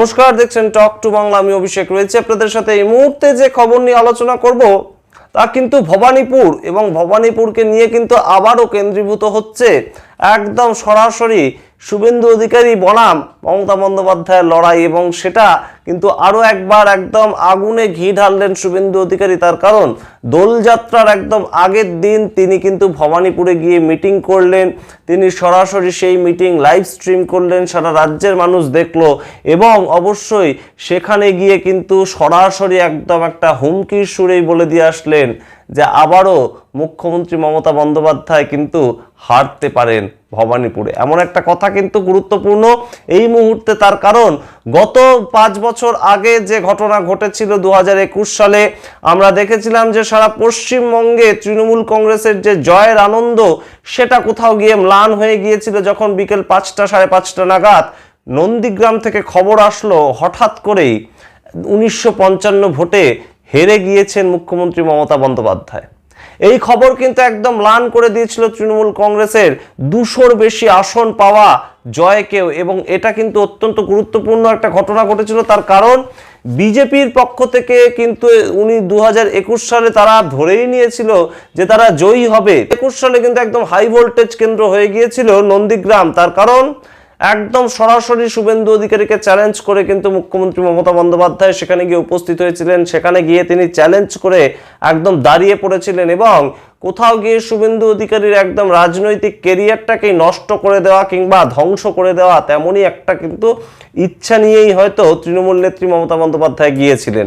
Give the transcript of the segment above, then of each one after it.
নমস্কার, দেখছেন talk to Bangla আমি অভিষেক রয়েছে আপনাদের সাথে। এই মুহূর্তে যে খবর নিয়ে আলোচনা করব, তা কিন্তু ভবানীপুর এবং ভবানীপুরকে নিয়ে কিন্তু আবারও কেন্দ্রীভূত হচ্ছে। একদম সরাসরি শুভেন্দু অধিকারী বনাম মমতা বন্দ্যোপাধ্যায়ের লড়াই এবং সেটা কিন্তু আরও একবার একদম আগুনে ঘি ঢাললেন শুভেন্দু অধিকারী। তার কারণ, দোলযাত্রার একদম আগের দিন তিনি কিন্তু ভবানীপুরে গিয়ে মিটিং করলেন, তিনি সরাসরি সেই মিটিং লাইভ স্ট্রিম করলেন, সারা রাজ্যের মানুষ দেখল এবং অবশ্যই সেখানে গিয়ে কিন্তু সরাসরি একদম একটা হুমকির সুরেই বলে দিয়ে আসলেন যে আবারও মুখ্যমন্ত্রী মমতা বন্দ্যোপাধ্যায় কিন্তু হারতে পারেন ভবানীপুরে। এমন একটা কথা কিন্তু গুরুত্বপূর্ণ এই মুহূর্তে তার কারণ, গত পাঁচ বছর আগে যে ঘটনা ঘটেছিল দু হাজার একুশ সালে, আমরা দেখেছিলাম যে সারা পশ্চিমবঙ্গে তৃণমূল কংগ্রেসের যে জয়ের আনন্দ, সেটা কোথাও গিয়ে ম্লান হয়ে গিয়েছিল যখন বিকেল পাঁচটা, সাড়ে পাঁচটা নাগাদ নন্দীগ্রাম থেকে খবর আসলো হঠাৎ করেই উনিশশো পঞ্চান্ন ভোটে হেরে গিয়েছেন মুখ্যমন্ত্রী মমতা বন্দ্যোপাধ্যায়। এই খবর কিন্তু একদম ম্লান করে দিয়েছিল তৃণমূল কংগ্রেসের দুশোর বেশি আসন পাওয়া জয়কেও এবং এটা কিন্তু অত্যন্ত গুরুত্বপূর্ণ একটা ঘটনা ঘটেছিল, তার কারণ বিজেপির পক্ষ থেকে কিন্তু উনি দু হাজার একুশ সালে তারা ধরেই নিয়েছিল যে তারা জয়ী হবে। একুশ সালে কিন্তু একদম হাই ভোল্টেজ কেন্দ্র হয়ে গিয়েছিল নন্দীগ্রাম, তার কারণ একদম সরাসরি শুভেন্দু অধিকারীকে চ্যালেঞ্জ করে কিন্তু মুখ্যমন্ত্রী মমতা বন্দ্যোপাধ্যায় সেখানে গিয়ে উপস্থিত হয়েছিলেন। সেখানে গিয়ে তিনি চ্যালেঞ্জ করে একদম দাঁড়িয়ে পড়েছিলেন এবং কোথাও গিয়ে শুভেন্দু অধিকারীর একদম রাজনৈতিক কেরিয়ারটাকেই নষ্ট করে দেওয়া কিংবা ধ্বংস করে দেওয়া তেমনই একটা কিন্তু ইচ্ছা নিয়েই হয়তো তৃণমূল নেত্রী মমতা বন্দ্যোপাধ্যায় গিয়েছিলেন।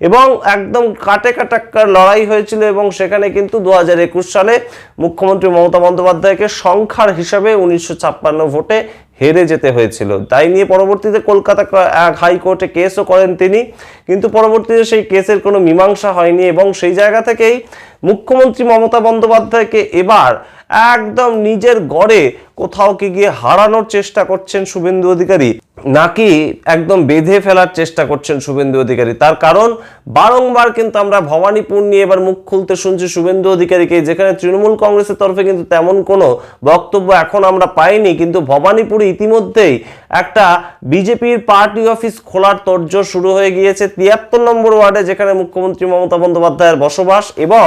এবং একদম কাটে কাটাক্কার লড়াই হয়েছিল এবং সেখানে কিন্তু দু হাজার একুশ সালে মুখ্যমন্ত্রী মমতা বন্দ্যোপাধ্যায়কে সংখ্যার হিসাবে উনিশশো ছাপ্পান্ন ভোটে হেরে যেতে হয়েছিল। তাই নিয়ে পরবর্তীতে কলকাতা হাইকোর্টে কেসও করেন তিনি। কিন্তু পরবর্তীতে সেই কেসের কোনো মীমাংসা হয়নি এবং সেই জায়গা থেকেই মুখ্যমন্ত্রী মমতা বন্দ্যোপাধ্যায়কে এবার একদম নিজের গড়ে কোথাও কি গিয়ে হারানোর চেষ্টা করছেন শুভেন্দু অধিকারী? নাকি একদম বেঁধে ফেলার চেষ্টা করছেন শুভেন্দু অধিকারী? তার কারণ, বারংবার কিন্তু আমরা ভবানীপুর নিয়ে এবার মুখ খুলতে শুনছি শুভেন্দু অধিকারীকে, যেখানে তৃণমূল কংগ্রেসের তরফে কিন্তু তেমন কোনো বক্তব্য এখন আমরা পাইনি। কিন্তু ভবানীপুরে ইতিমধ্যেই একটা বিজেপির পার্টি অফিস খোলার তর্জ শুরু হয়ে গিয়েছে। তিয়াত্তর নম্বর ওয়ার্ডে যেখানে মুখ্যমন্ত্রী মমতা বন্দ্যোপাধ্যায়ের বসবাস এবং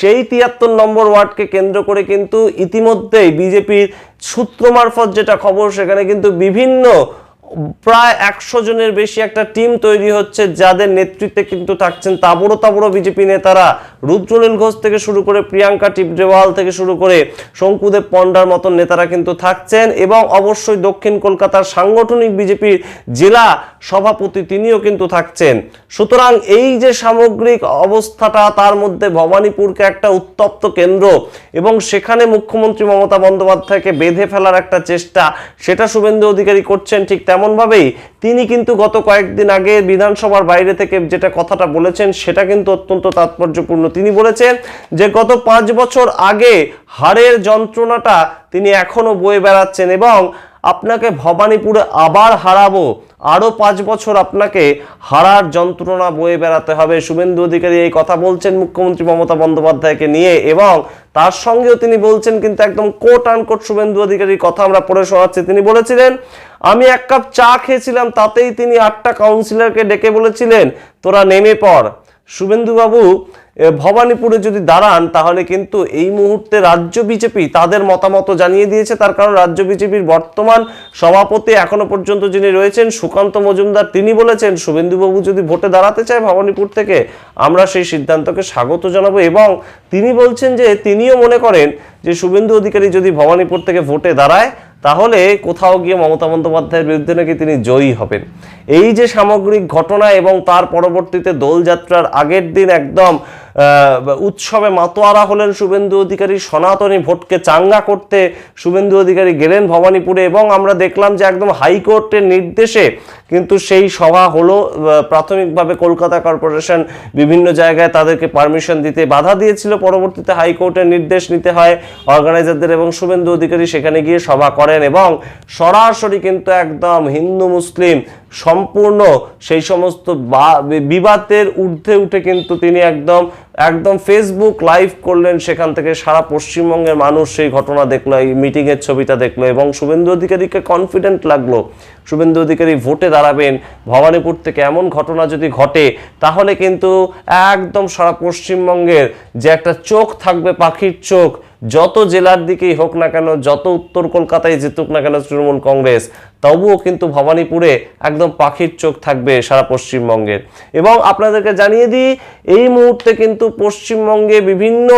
সেই তিয়াত্তর নম্বর ওয়ার্ডকে কেন্দ্র করে কিন্তু ইতিমধ্যেই বিজেপির সূত্র মারফত যেটা খবর সেখানে কিন্তু বিভিন্ন প্রায় একশো জনের বেশি একটা টিম তৈরি হচ্ছে, যাদের নেতৃত্বে কিন্তু থাকছেন তাবড়ো তাবড়ো বিজেপি নেতারা। রুদ্রনীল ঘোষ থেকে শুরু করে প্রিয়াঙ্কা টিপডেওয়াল থেকে শুরু করে শঙ্কুদেব পণ্ডার মতন নেতারা কিন্তু থাকছেন এবং অবশ্যই দক্ষিণ কলকাতার সাংগঠনিক বিজেপির জেলা সভাপতি তিনিও কিন্তু থাকছেন। সুতরাং এই যে সামগ্রিক অবস্থাটা, তার মধ্যে ভবানীপুরকে একটা উত্তপ্ত কেন্দ্র এবং সেখানে মুখ্যমন্ত্রী মমতা বন্দ্যোপাধ্যায়কে বেঁধে ফেলার একটা চেষ্টা, সেটা শুভেন্দু অধিকারী করছেন ঠিক তেমনভাবেই তিনি কিন্তু গত কয়েকদিন আগে বিধানসভার বাইরে থেকে যেটা কথাটা বলেছেন, সেটা কিন্তু অত্যন্ত তাৎপর্যপূর্ণ। তিনি বলেছেন যে গত পাঁচ বছর আগে হাড়ের যন্ত্রণাটা তিনি এখনও বয়ে বেড়াচ্ছেন এবং আপনাকে ভবানীপুরে আবার হারাবো। আরও পাঁচ বছর আপনাকে হারার যন্ত্রণা বয়ে বেড়াতে হবে। শুভেন্দু অধিকারী এই কথা বলছেন মুখ্যমন্ত্রী মমতা বন্দ্যোপাধ্যায়কে নিয়ে এবং তার সঙ্গেও তিনি বলছেন কিন্তু একদম কোট আনকোট শুভেন্দু অধিকারীর কথা আমরা পড়ে শোনাচ্ছি। তিনি বলেছিলেন, আমি এক কাপ চা খেয়েছিলাম, তাতেই তিনি আটটা কাউন্সিলরকে ডেকে বলেছিলেন, তোরা নেমে পড়। শুভেন্দুবাবু ভবানীপুরে যদি দাঁড়ান, তাহলে কিন্তু এই মুহূর্তে রাজ্য বিজেপি তাদের মতামত জানিয়ে দিয়েছে। তার কারণ রাজ্য বিজেপির বর্তমান সভাপতি এখনও পর্যন্ত যিনি রয়েছেন, সুকান্ত মজুমদার, তিনি বলেছেন, শুভেন্দুবাবু যদি ভোটে দাঁড়াতে চায় ভবানীপুর থেকে, আমরা সেই সিদ্ধান্তকে স্বাগত জানাব। এবং তিনি বলছেন যে, তিনিও মনে করেন যে, শুভেন্দু অধিকারী যদি ভবানীপুর থেকে ভোটে দাঁড়ায় তাহলে কোথাও গিয়ে মমতা বন্দ্যোপাধ্যায়ের বিরুদ্ধে নাকি তিনি জয়ী হবেন? এই যে সামগ্রিক ঘটনা এবং তার পরবর্তীতে দোলযাত্রার আগের দিন একদম উৎসবে মাতোয়ারা হলেন শুভেন্দু অধিকারী, সনাতনী ভোটকে চাঙ্গা করতে শুভেন্দু অধিকারী গেলেন ভবানীপুরে এবং আমরা দেখলাম যে একদম হাইকোর্টের নির্দেশে কিন্তু সেই সভা হলো প্রাথমিকভাবে কলকাতা কর্পোরেশন বিভিন্ন জায়গায় তাদেরকে পারমিশন দিতে বাধা দিয়েছিল। পরবর্তীতে হাইকোর্টের নির্দেশ নিতে হয় অর্গানাইজারদের এবং শুভেন্দু অধিকারী সেখানে গিয়ে সভা করেন এবং সরাসরি কিন্তু একদম হিন্দু, মুসলিম সম্পূর্ণ সেই সমস্ত বিবাদের ঊর্ধ্বে উঠে কিন্তু তিনি একদম একদম ফেসবুক লাইভ করলেন সেখান থেকে সারা পশ্চিমবঙ্গের মানুষ সেই ঘটনা দেখল, এই মিটিংয়ের ছবিটা দেখল এবং শুভেন্দু অধিকারীকে কনফিডেন্ট লাগল। শুভেন্দু অধিকারী ভোটে দাঁড়াবেন, ভবানীপুর থেকে এমন ঘটনা যদি ঘটে, তাহলে কিন্তু একদম সারা পশ্চিমবঙ্গের যে একটা চোখ থাকবে, পাখির চোখ, যত জেলার দিকেই হোক না কেন, যত উত্তর কলকাতায় জিতুক না কেন তৃণমূল কংগ্রেস তবুও কিন্তু ভবানীপুরে একদম পাখির চোখ থাকবে সারা পশ্চিমবঙ্গের এবং আপনাদেরকে জানিয়ে দিই, এই মুহূর্তে কিন্তু পশ্চিমবঙ্গে বিভিন্ন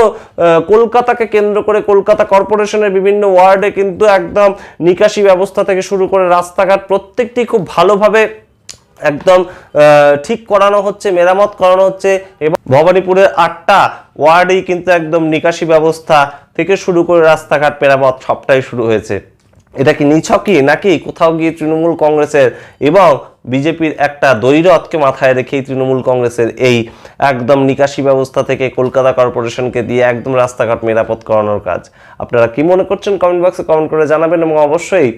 কলকাতাকে কেন্দ্র করে কলকাতা কর্পোরেশনের বিভিন্ন ওয়ার্ডে কিন্তু একদম নিকাশি ব্যবস্থা থেকে শুরু করে রাস্তাঘাট প্রত্যেকটি খুব ভালোভাবে একদম ঠিক করানো হচ্ছে, মেরামত করানো হচ্ছে। এবং ভবানীপুরের আটটা ওয়ার্ডেই কিন্তু একদম নিকাশি ব্যবস্থা থেকে শুরু করে রাস্তাঘাট মেরামত সবটাই শুরু হয়েছে। এটা কি নিছকই নাকি? কোথাও গিয়ে তৃণমূল কংগ্রেসের এবং বিজেপির একটা দৈরথকে মাথায় রেখেই তৃণমূল কংগ্রেসের এই একদম নিকাশি ব্যবস্থা থেকে কলকাতা কর্পোরেশনকে দিয়ে একদম রাস্তাঘাট মেরামত করানোর কাজ। আপনারা কি মনে করছেন কমেন্ট বক্সে কমেন্ট করে জানাবেন এবং অবশ্যই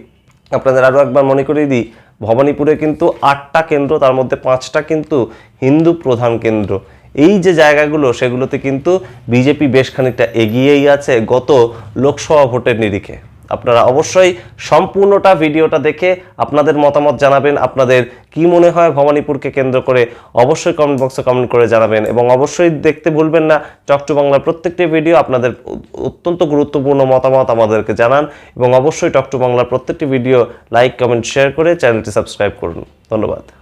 আপনাদের আরও একবার মনে করিয়ে দিই, ভবানীপুরে কিন্তু আটটা কেন্দ্র, তার মধ্যে পাঁচটা কিন্তু হিন্দু প্রধান কেন্দ্র। এই যে জায়গাগুলো, সেগুলোতে কিন্তু বিজেপি বেশ খানিকটা এগিয়েই আছে গত লোকসভা ভোটের নিরিখে। আপনারা অবশ্যই সম্পূর্ণটা ভিডিওটা দেখে আপনাদের মতামত জানাবেন, আপনাদের কি মনে হয় ভবানীপুরকে কেন্দ্র করে অবশ্যই কমেন্ট বক্সে কমেন্ট করে জানাবেন এবং অবশ্যই দেখতে ভুলবেন না টকটু বাংলার প্রত্যেকটি ভিডিও আপনাদের অত্যন্ত গুরুত্বপূর্ণ মতামত আমাদেরকে জানান এবং অবশ্যই টকটু বাংলার প্রত্যেকটি ভিডিও লাইক কমেন্ট শেয়ার করে চ্যানেলটি সাবস্ক্রাইব করুন। ধন্যবাদ।